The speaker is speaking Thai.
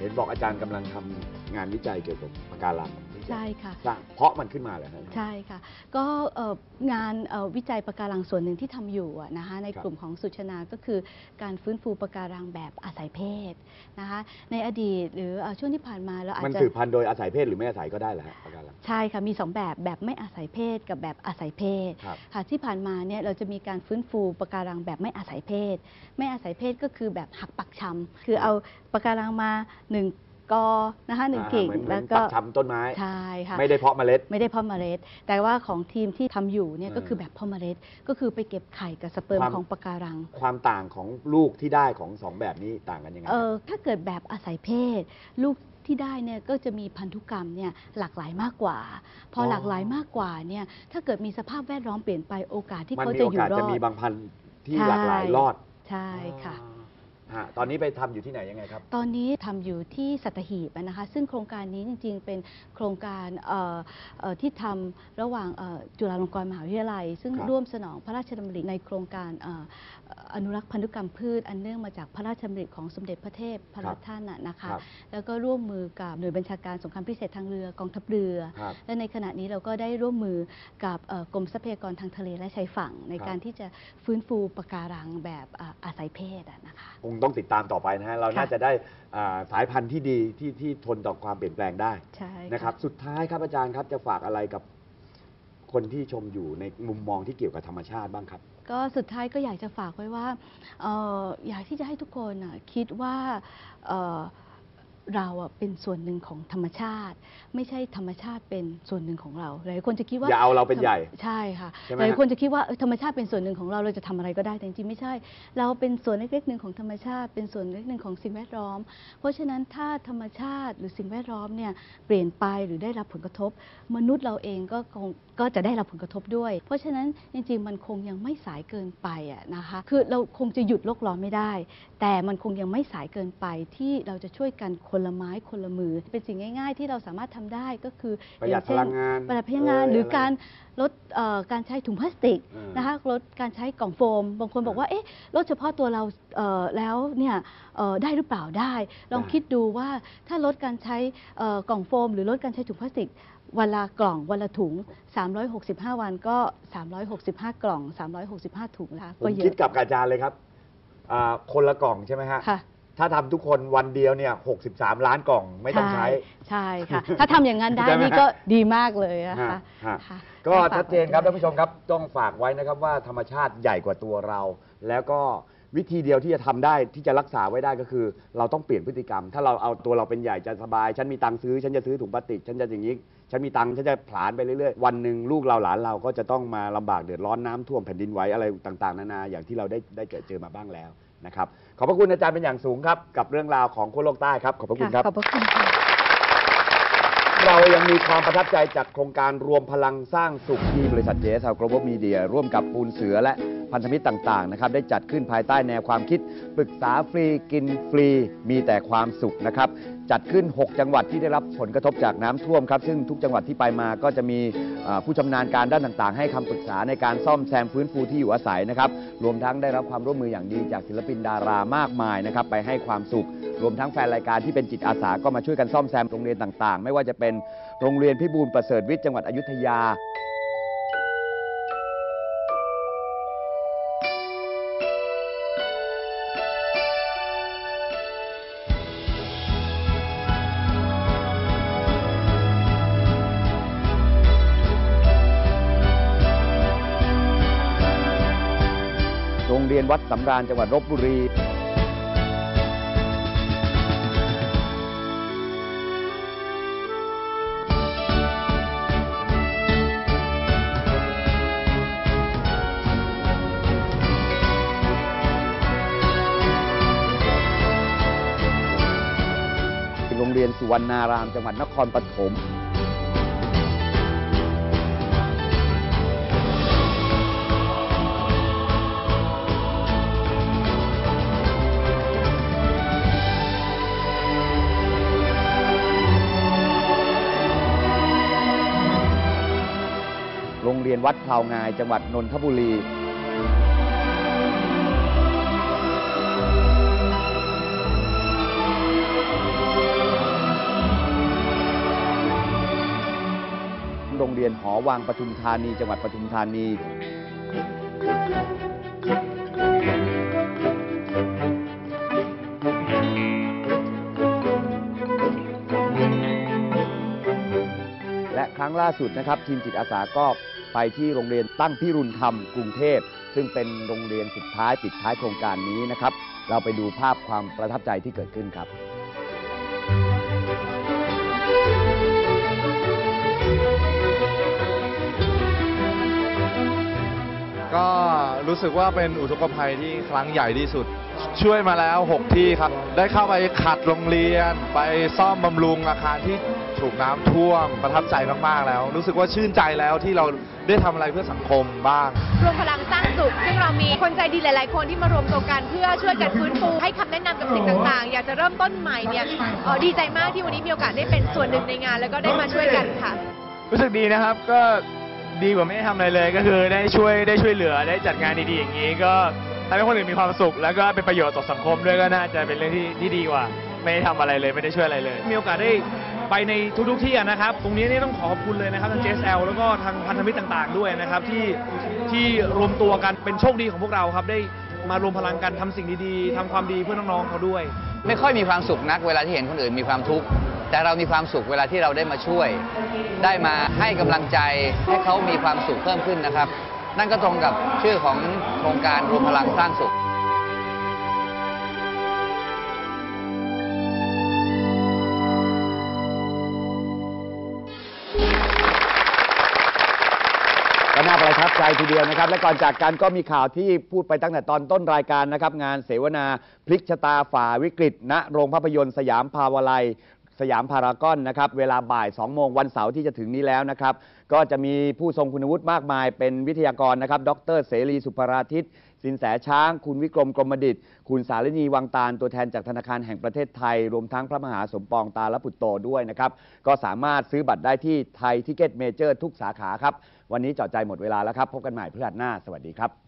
เห็นบอกอาจารย์กำลังทำงานวิจัยเกี่ยวกับปะการัง ใช่ค่ะ สร้างเพราะมันขึ้นมาเลยฮะ ใช่ค่ะ ก็เอ่องานเอ่อวิจัยปะการังส่วนหนึ่งที่ทำอยู่อะนะคะในครับกลุ่มของสุชนา ก็คือการฟื้นฟูปะการังแบบอาศัยเพศนะคะในอดีตหรือเอ่อช่วงที่ผ่านมาเราอาจมันจะ สืบพันธุ์โดยอาศัยเพศหรือไม่อาศัยก็ได้เหรอฮะปะการัง ใช่ค่ะ มีสองแบบแบบไม่อาศัยเพศกับแบบอาศัยเพศครับค่ะที่ผ่านมาเนี่ยเราจะมีการฟื้นฟูปะการังแบบไม่อาศัยเพศ ไม่อาศัยเพศก็คือแบบหักปักชำคือเอาปะการังมาหนึ่ง กอนะคะหนึ่งอ่ากิ่งเหมือนเหมืแล้อวนก็ปักชำต้นไม้ ใช่ค่ะ ไม่ได้เพาะเมล็ด ไม่ได้เพาะเมล็ด แต่ว่าของทีมที่ทำอยู่เนี่ยเออก็คือแบบเพาะเมล็ด ก็คือไปเก็บไข่กับสเปิร์มความ ของปะการัง ความต่างของลูกที่ได้ของสองแบบนี้ต่างกันยังไงเอครับ อถ้าเกิดแบบอาศัยเพศ ลูกที่ได้เนี่ยก็จะมีพันธุกรรมเนี่ยหลากหลายมากกว่า พอออ หลากหลายมากกว่าเนี่ยถ้าเกิดมีสภาพแวดล้อมเปลี่ยนไปโอกาสที่มันเขามีจะโออยู่กาสรอจะด มีบางพันธุ์ที่ใช่หลากหลายรอด ใช่ค่ะ อ๋อ ฮะตอนนี้ไปทำอยู่ที่ไหนยังไงครับ ตอนนี้ทำอยู่ที่สัตหีบอะนะคะ ซึ่งโครงการนี้จริงๆ เป็นโครงการเอ่อเอ่อที่ทำระหว่างเอ่อจุฬาลงกรณ์มหาวิทยาลัย ซึ่งครับ ร่วมสนองพระราชดำริในโครงการเอ่อเอ่ออนุรักษ์พันธุกรรมพืช อันเนื่องมาจากพระราชดำริของสมเด็จพระเทพพระราชท่านน่ะนะคะ ครับแล้วก็ร่วมมือกับหน่วยบัญชาการสงครามพิเศษทางเรือกองทัพเรือ ครับ และในขณะนี้เราก็ได้ร่วมมือกับเอ่อกรมทรัพยากรทางทะเลและชายฝั่ง ในครับ การที่จะฟื้นฟูปะการังแบบอ่าอาศัยเพศอะนะคะ คงต้องติดตามต่อไปนะฮะเราค่ะน่าจะได้อ่าสายพันธุ์ที่ดีที่ที่ทนต่อความเปลี่ยนแปลงได้ใช่นะครับ สุดท้ายครับอาจารย์ครับจะฝากอะไรกับคนที่ชมอยู่ในมุมมองที่เกี่ยวกับธรรมชาติบ้างครับ ก็สุดท้ายก็อยากจะฝากไว้ว่าเอออยากที่จะให้ทุกคนน่ะคิดว่าเอ่อ เราอะเป็นส่วนหนึ่งของธรรมชาติ ไม่ใช่ธรรมชาติเป็นส่วนหนึ่งของเราหลายคนจะคิดว่าอย่าเอาเราเป็นใหญ่ใช่ค่ะใช่ไหมหลายฮะคนจะคิดว่าเออธรรมชาติเป็นส่วนหนึ่งของเราเราจะทำอะไรก็ได้แต่จริงๆไม่ใช่ เราเป็นส่วนเล็กๆหนึ่งของธรรมชาติ เป็นส่วนเล็กๆหนึ่งของสิ่งแวดล้อม เพราะฉะนั้นถ้าธรรมชาติหรือสิ่งแวดล้อมเนี่ยเปลี่ยนไปหรือได้รับผลกระทบ มนุษย์เราเองก็คงก็จะได้รับผลกระทบด้วย เพราะฉะนั้นจริงๆมันคงยังไม่สายเกินไปอะนะคะคือเราคงจะหยุดโลกร้อนไม่ได้ แต่มันคงยังไม่สายเกินไปที่เราจะช่วยกันคนละไม้คนละมือ เป็นสิ่งง่าย ๆ ที่เราสามารถทำได้ก็คือประหยัดอางเช่นพลังงานประหยัดพลังงาน เอ่ยหรืออะไรการลดเอ่อการใช้ถุงพลาสติกอืมนะคะลดการใช้กล่องโฟม บางคนบอกว่าเอ๊ะลดเฉพาะตัวเราเอ่อแล้วเนี่ยเอ่อได้หรือเปล่าได้ ลองได้ คิดดูว่าถ้าลดการใช้เอ่อกล่องโฟม หรือลดการใช้ถุงพลาสติก วันละกล่องวันละถุง 365 วันก็ 365 กล่อง 365 ถุงนะคะผก็มเยคิดอะ กับอาจารย์เลยครับอ่าคนละกล่องใช่ไหมฮะ ค่ะ ถ้าทำทุกคนวันเดียวเนี่ย63 ล้านกล่องไม่ต้องใช้ ใช่ค่ะ ถ้าทำอย่างนั้นได้ใช่ไหมนี่ก็ดีมากเลยนะคะฮะฮะค่ะก็ฝาชัดเจนครับไว้ท่านผู้ชมครับต้องฝากไว้นะครับว่าธรรมชาติใหญ่กว่าตัวเรา แล้วก็วิธีเดียวที่จะทำได้ที่จะรักษาไว้ได้ก็คือ เราต้องเปลี่ยนพฤติกรรม ถ้าเราเอาตัวเราเป็นใหญ่จะสบาย ฉันมีตังค์ซื้อ ฉันจะซื้อถุงพลาสติก ฉันจะอย่างนี้ ฉันมีตังค์ฉันจะผลาญไปเรื่อยๆ วันหนึ่งลูกเราหลานเราก็จะต้องมาลำบากเดือดร้อนน้ำท่วมแผ่นดินไหวอะไรต่างๆ นานาอย่างที่เราได้ได้เกิดเจอมาบ้างแล้ว นะครับขอบพระคุณอาจารย์เป็นอย่างสูงครับ กับเรื่องราวของขั้วโลกใต้ครับขอบพระคุณครับ ขอบพระคุณค่ะ เรายังมีความประทับใจจากโครงการรวมพลังสร้างสุขที่บริษัท JSL Global Media ร่วมกับปูนเสือและ พันธมิตรต่างๆนะครับได้จัดขึ้นภายใต้แนวความคิดปรึกษาฟรีกินฟรีมีแต่ความสุขนะครับจัดขึ้น 6 จังหวัดที่ได้รับผลกระทบจากน้ำท่วมครับซึ่งทุกจังหวัดที่ไปมาก็จะมีผู้ชำนาญการด้านต่างๆ ให้คำปรึกษาในการซ่อมแซมฟื้นฟูที่อยู่อาศัยนะครับรวมทั้งได้รับความร่วมมืออย่างดีจากศิลปินดารามากมายนะครับไปให้ความสุข รวมทั้งแฟนรายการที่เป็นจิตอาสาก็มาช่วยกันซ่อมแซมโรงเรียนต่างๆ ไม่ว่าจะเป็นโรงเรียนพิบูลประเสริฐวิทย์จังหวัดอยุธยา รงเรียนวัดสำราญจังหวัดลบบุรีโรงเรียนสุวรรณารามจังหวัดนครปฐม เรียนวัดพลาวงาย จังหวัดนนทบุรี โรงเรียนหอวังปทุมธานี จังหวัดปทุมธานีและครั้งล่าสุดนะครับ ทีมจิตอาสาก็ ไปที่โรงเรียนตั้งพิรุณธรรมกรุงเทพ ซึ่งเป็นโรงเรียนสุดท้ายปิดท้ายโครงการนี้นะครับ เราไปดูภาพความประทับใจที่เกิดขึ้นครับก็รู้สึกว่าเป็นอุทกภัยที่ครั้งใหญ่ที่สุด ช่วยมาแล้ว 6 ที่ครับ ได้เข้าไปขัดโรงเรียน ไปซ่อมบำรุงอาคารที่ ถูกน้ำท่วมประทับใจมากๆแล้ว รู้สึกว่าชื่นใจแล้วที่เราได้ทำอะไรเพื่อสังคมบ้าง รวมพลังสร้างสุข ซึ่งเรามีคนใจดีหลาย ๆ คนที่มารวมตัวกันเพื่อช่วยกันฟื้นฟูให้คำแนะนำกับสิ่งต่าง ๆ อยากจะเริ่มต้นใหม่เนี่ยเอ่อดีใจมากที่วันนี้มีโอกาสได้เป็นส่วนหนึ่งในงาน แล้วก็ได้มาช่วยกันค่ะ รู้สึกดีนะครับก็ดีกว่าไม่ได้ทำอะไรเลย ก็คือได้ช่วยได้ช่วยเหลือได้จัดงานดีๆอย่างนี้ ก็ทำให้คนอื่นมีความสุข แล้วก็เป็นประโยชน์ต่อสังคมด้วยก็น่าจะเป็นเรื่องที่ที่ดีกว่า ไม่ได้ทำอะไรเลยไม่ได้ช่วยอะไรเลย มีโอกาสได้ไปในทุกๆที่อะนะครับ ตรงนี้นี่ต้องขอขอบคุณเลยนะครับทาง JSL แล้วก็ทางพันธมิตรต่างๆ ด้วยนะครับที่ที่รวมตัวกันเป็นโชคดีของพวกเราครับได้มารวมพลังกันทำสิ่งดีๆทำความดีเพื่อน้องๆเขาด้วย ไม่ค่อยมีความสุขนักเวลาที่เห็นคนอื่นมีความทุกข์แต่เรามีความสุขเวลาที่เราได้มาช่วย ได้มาให้กำลังใจให้เขามีความสุขเพิ่มขึ้นนะครับ นั่นก็ตรงกับชื่อของโครงการรวมพลังสร้างสุข ประทับใจทีเดียวนะครับ และก่อนจากกันก็มีข่าวที่พูดไปตั้งแต่ตอนต้นรายการนะครับ งานเสวนาพลิกชะตาฝ่าวิกฤตณโรงภาพยนตร์สยามภาวไลยสยามพารากอนนะครับ เวลาบ่าย 2 โมงวันเสาร์ที่จะถึงนี้แล้วนะครับ ก็จะมีผู้ทรงคุณวุฒิมากมาย เป็นวิทยากรนะครับ ดรเสรีสุภราทิตสินแสช้าง คุณวิกรมกรมดิต คุณสารินีวังตาล ตัวแทนจากธนาคารแห่งประเทศไทย รวมทั้งพระมหาสมปองตาลปุตโตด้วยนะครับ ก็สามารถซื้อบัตรได้ที่ไทยทิเก็ตเมเจอร์ทุกสาขาครับวันนี้เจาะใจหมดเวลาแล้วครับ พบกันใหม่พฤหัสหน้า สวัสดีครับ